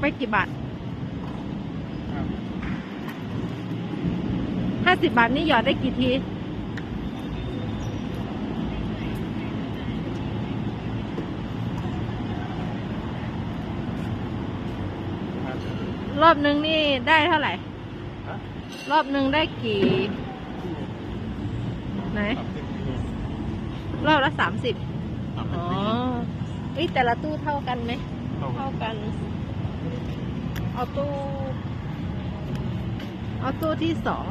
ไปกี่บาทห้าสิบบาทนี่หยอดได้กี่ที รอบหนึ่งนี่ได้เท่าไหร่ฮะรอบหนึ่งได้กี่ ไหน รอบละสามสิบอ๋อเอ้ยแต่ละตู้เท่ากันไหม เท่ากัน เอาตู้ เอาตู้ที่สอง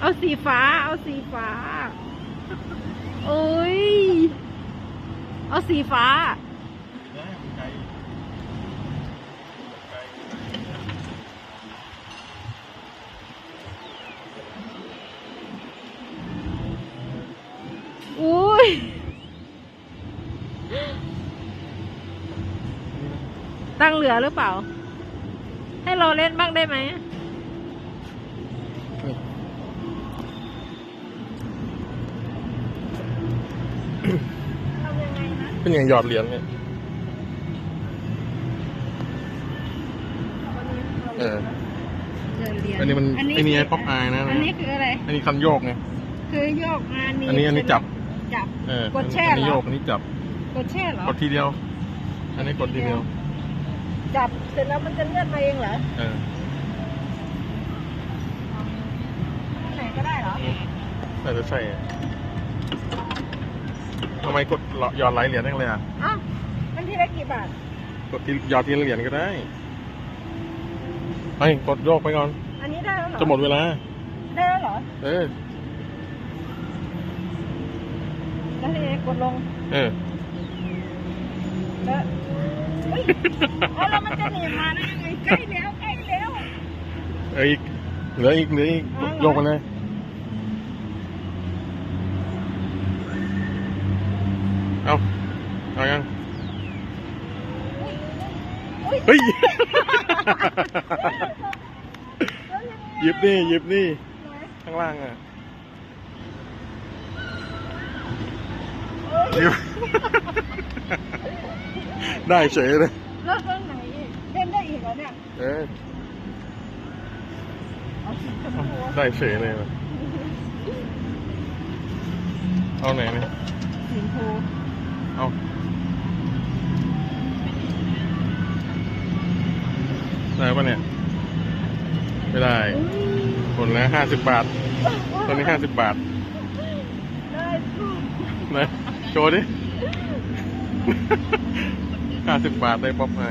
เอาสีฟ้า เอาสีฟ้า โอ้ เอาสีฟ้า อุ้ย ตั้งเหลือหรือเปล่า ให้เราเล่นบ้างได้ไหม ทำยังไงนะ เป็นอย่างหยอดเหรียญเนี่ยเออ เดินเรียนอันนี้มันไอ้นี่ไอ้ป๊อปอายนะ อันนี้คืออะไร อันนี้คันโยกไง คือโยกมานี่อันนี้อันนี้จับ จับ เออกดแช่อันนี้เหรอโยกอันนี้จับ กดแช่เหรอ กดทีเดียว อันนี้กดทีเดียว จับเสร็จแล้วมันจะเลื่อนมาเองเหรอเออที่ไหนก็ได้เหรอ น่าจะใช่อะทำ ไมกดหยอดหลายเหรียญได้เลยอะอ้าวมันทีละกี่บาท กดทีหยอดทีละเหรียญก็ได้ไปกดโยกไปก่อน อันนี้ได้แล้วเหรอจะหมดเวลา ได้แล้วเหรอ เออ แล้วทีนี้กดลง เออ แล้วเฮ้ยเอาแล้วมันจะหนีบมาได้ยังไงใกล้แล้วใกล้แล้วเอออีกเหลืออีกเหลืออีกอ๋อเหรอโยกมาเลย เอาเอายัง อุ้ย เฮ้ยหยิบนี่หยิบนี่ ข้างล่างอะหยิบได้เฉยเลยแล้วตรงไหนอีกเล่นได้อีกเหรอเนี่ยเออเอาสีชมพูได้เฉยเลยว่ะเอาไหนเนี่ยสีชมพู ปะเนี่ย ไม่ได้คนละห้าสิบบาท ตอนนี้ห้าสิบบาทได้ทุกนะโชว์ดิห้าสิบบาทได้ป๊อปไอ